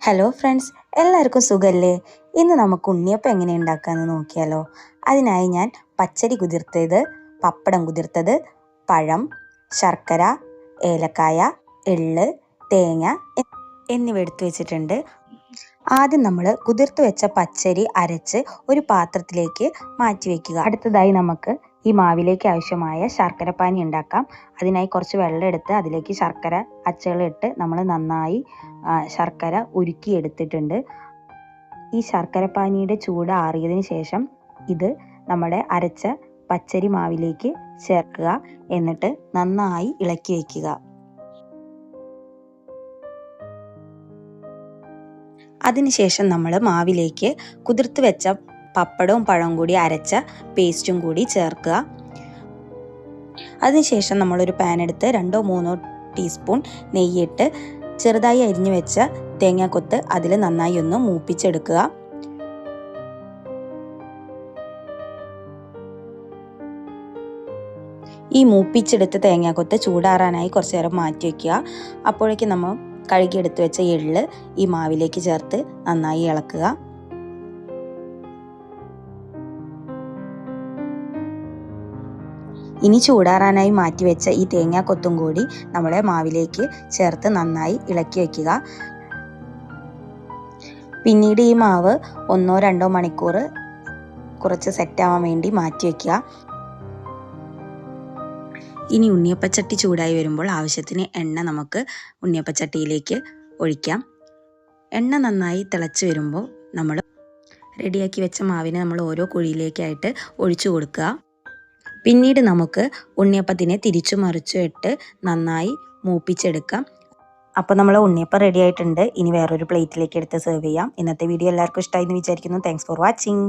Hello friends എല്ലാവർക്കും സുഖമല്ലേ ഇന്ന് നമുക്ക് ഉണ്ണിയപ്പം എങ്ങനെ ഉണ്ടാക്കാമെന്ന് നോക്കിയാലോ. അതിനായി ഞാൻ പച്ചരി കുതിർത്തത് പപ്പടം കുതിർത്തത് പഴം ശർക്കര ഏലക്കായ എള്ള് തേങ്ങ എന്നിവ എടുത്തു വെച്ചിട്ടുണ്ട്. ആദ്യം നമ്മൾ കുതിർത്ത് വെച്ച പച്ചരി അരച്ച് ഒരു പാത്രത്തിലേക്ക് മാറ്റി വയ്ക്കുക അടുത്തതായി നമുക്ക് ഈ മാവിലേക്ക് ആവശ്യമായ ശർക്കരപ്പാനി ഉണ്ടാക്കാം. അതിനായി കുറച്ച് വെള്ളം എടുത്ത് അതിലേക്ക് ശർക്കര അച്ചുകളിട്ട് നമ്മൾ നന്നായി ശർക്കര ഉരുക്കി എടുത്തിട്ടുണ്ട്. ഈ ശർക്കരപ്പാനിയുടെ ചൂട് ആറിയതിന് ശേഷം ഇത് നമ്മുടെ അരച്ച പച്ചരി മാവിലേക്ക് ചേർക്കുക. എന്നിട്ട് നന്നായി ഇളക്കി വയ്ക്കുക. അതിനുശേഷം നമ്മൾ മാവിലേക്ക് കുതിർത്ത് വെച്ച പപ്പടവും പഴവും കൂടി അരച്ച പേസ്റ്റും കൂടി ചേർക്കുക. അതിനുശേഷം നമ്മളൊരു പാൻ എടുത്ത് രണ്ടോ മൂന്നോ ടീസ്പൂൺ നെയ്യിട്ട് ചെറുതായി അരിഞ്ഞു വെച്ച തേങ്ങാക്കൊത്ത് അതിൽ നന്നായി ഒന്ന് മൂപ്പിച്ചെടുക്കുക. ഈ മൂപ്പിച്ചെടുത്ത തേങ്ങാക്കൊത്ത് ചൂടാറാനായി കുറച്ച് നേരം മാറ്റി വയ്ക്കുക അപ്പോഴേക്കും നമ്മൾ കഴുകിയെടുത്ത് വെച്ച എള്ള് ഈ മാവിലേക്ക് ചേർത്ത് നന്നായി ഇളക്കുക. ഇനി ചൂടാറാനായി മാറ്റിവെച്ച ഈ തേങ്ങാക്കൊത്തും കൂടി നമ്മുടെ മാവിലേക്ക് ചേർത്ത് നന്നായി ഇളക്കി വയ്ക്കുക. പിന്നീട് ഈ മാവ് ഒന്നോ രണ്ടോ മണിക്കൂർ കുറച്ച് സെറ്റാവാൻ വേണ്ടി മാറ്റി വയ്ക്കുക. ഇനി ഉണ്ണിയപ്പച്ചട്ടി ചൂടായി വരുമ്പോൾ ആവശ്യത്തിന് എണ്ണ നമുക്ക് ഉണ്ണിയപ്പച്ചട്ടിയിലേക്ക് ഒഴിക്കാം. എണ്ണ നന്നായി തിളച്ച് വരുമ്പോൾ നമ്മൾ റെഡിയാക്കി വെച്ച മാവിനെ നമ്മൾ ഓരോ കുഴിയിലേക്കായിട്ട് ഒഴിച്ചു കൊടുക്കുക. പിന്നീട് നമുക്ക് ഉണ്ണിയപ്പത്തിനെ തിരിച്ചു മറിച്ചു ഇട്ട് നന്നായി മൂപ്പിച്ചെടുക്കാം. അപ്പോൾ നമ്മൾ ഉണ്ണിയപ്പം റെഡി ആയിട്ടുണ്ട്. ഇനി വേറൊരു പ്ലേറ്റിലേക്ക് എടുത്ത് സെർവ് ചെയ്യാം. ഇന്നത്തെ വീഡിയോ എല്ലാവർക്കും ഇഷ്ടമായി എന്ന് വിചാരിക്കുന്നു. Thanks for watching